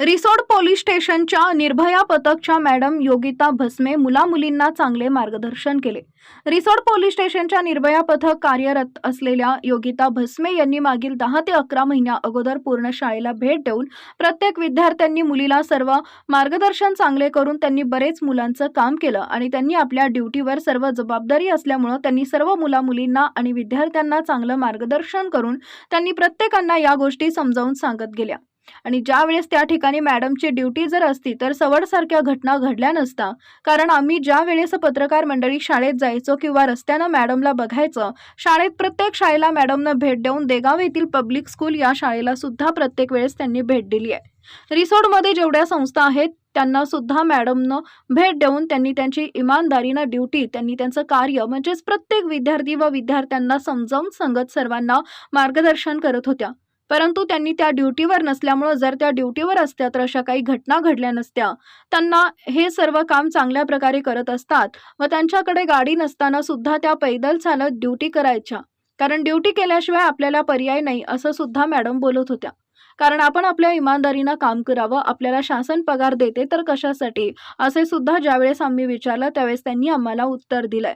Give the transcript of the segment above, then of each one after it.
Risod police स्टेशनच्या निर्भया पथकच्या madam Yogita Bhasme मुलामुलींना चांगले मार्गदर्शन केले. रिसोड पोलीस स्टेशनच्या निर्भया पथक कार्यरत असलेल्या योगिता भस्मे यांनी मागील दहा ते अकरा महिन्या अगोदर पूर्ण शाळेला भेट देऊन प्रत्येक विद्यार्थ्यांनी मुलीला सर्व मार्गदर्शन चांगले करून त्यांनी बरेच मुलांचं काम केलं आणि त्यांनी आपल्या ड्युटीवर सर्व जबाबदारी असल्यामुळं त्यांनी सर्व मुला मुलींना आणि विद्यार्थ्यांना चांगलं मार्गदर्शन करून त्यांनी प्रत्येकांना या गोष्टी समजावून सांगत गेल्या. आणि ज्या वेळेस त्या ठिकाणी मॅडमची ड्युटी जर असती तर सवडसारख्या घटना घडल्या नसता. कारण आम्ही ज्या वेळेस पत्रकार मंडळी शाळेत जायचो किंवा रस्त्यानं मॅडमला बघायचं शाळेत प्रत्येक शाळेला मॅडमनं भेट देऊन देगाव येथील पब्लिक स्कूल या शाळेला सुद्धा प्रत्येक वेळेस त्यांनी भेट दिली आहे. रिसोर्टमध्ये जेवढ्या संस्था आहेत त्यांना सुद्धा मॅडमनं भेट देऊन त्यांनी त्यांची इमानदारीनं ड्युटी त्यांनी त्यांचं कार्य म्हणजेच प्रत्येक विद्यार्थी व विद्यार्थ्यांना समजावून सांगत सर्वांना मार्गदर्शन करत होत्या. परंतु त्यांनी त्या ड्युटीवर नसल्यामुळं जर त्या ड्युटीवर असत्या तर अशा काही घटना घडल्या नसत्या. त्यांना हे सर्व काम चांगल्या प्रकारे करत असतात व त्यांच्याकडे गाडी नसताना सुद्धा त्या पैदल चालत ड्युटी करायच्या. कारण ड्युटी केल्याशिवाय आपल्याला पर्याय नाही असं सुद्धा मॅडम बोलत होत्या. कारण आपण आपल्या इमानदारीनं काम करावं आपल्याला शासन पगार देते तर कशासाठी? असे सुद्धा ज्यावेळेस आम्ही विचारलं त्यावेळेस त्यांनी आम्हाला उत्तर दिलंय.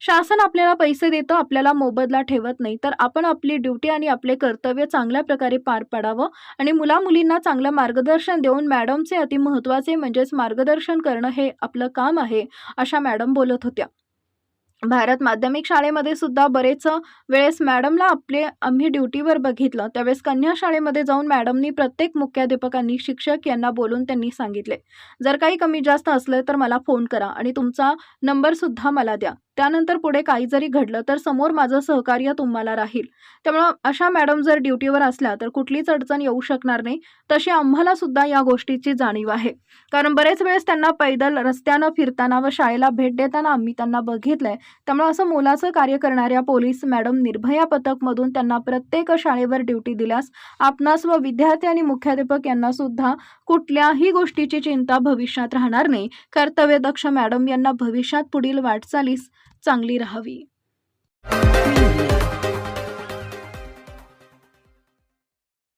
शासन आपल्याला पैसे देतं आपल्याला मोबदला ठेवत नाही. तर आपण आपली ड्युटी आणि आपले कर्तव्य चांगल्या प्रकारे पार पाडावं आणि मुलामुलींना चांगलं मार्गदर्शन देऊन मॅडमचे अति महत्त्वाचे म्हणजेच मार्गदर्शन करणं हे आपलं काम आहे अशा मॅडम बोलत होत्या. भारत माध्यमिक शाळेमध्ये सुद्धा बरेच वेळेस मॅडमला आपले आम्ही ड्युटीवर बघितलं. त्यावेळेस कन्या शाळेमध्ये जाऊन मॅडमनी प्रत्येक मुख्याध्यापकांनी शिक्षक यांना बोलून त्यांनी सांगितले. जर काही कमी जास्त असलं तर मला फोन करा आणि तुमचा नंबरसुद्धा मला द्या. त्यानंतर पुढे काही जरी घडलं तर समोर माझं सहकार्य तुम्हाला राहील. त्यामुळं अशा मॅडम जर ड्युटीवर असल्या तर कुठलीच अडचण येऊ शकणार नाही. तशी आम्हाला सुद्धा या गोष्टीची जाणीव आहे. कारण बरेच वेळेस त्यांना पैदल रस्त्यानं फिरताना व शाळेला भेट देताना आम्ही त्यांना बघितलंय. त्यामुळे असं मोलाचं कार्य करणाऱ्या पोलीस मॅडम निर्भया पथकमधून त्यांना प्रत्येक शाळेवर ड्युटी दिल्यास आपणास व विद्यार्थी आणि मुख्याध्यापक यांना सुद्धा कुठल्याही गोष्टीची चिंता भविष्यात राहणार नाही. कर्तव्यदक्ष मॅडम यांना भविष्यात पुढील वाटचालीस चांगली राहावी.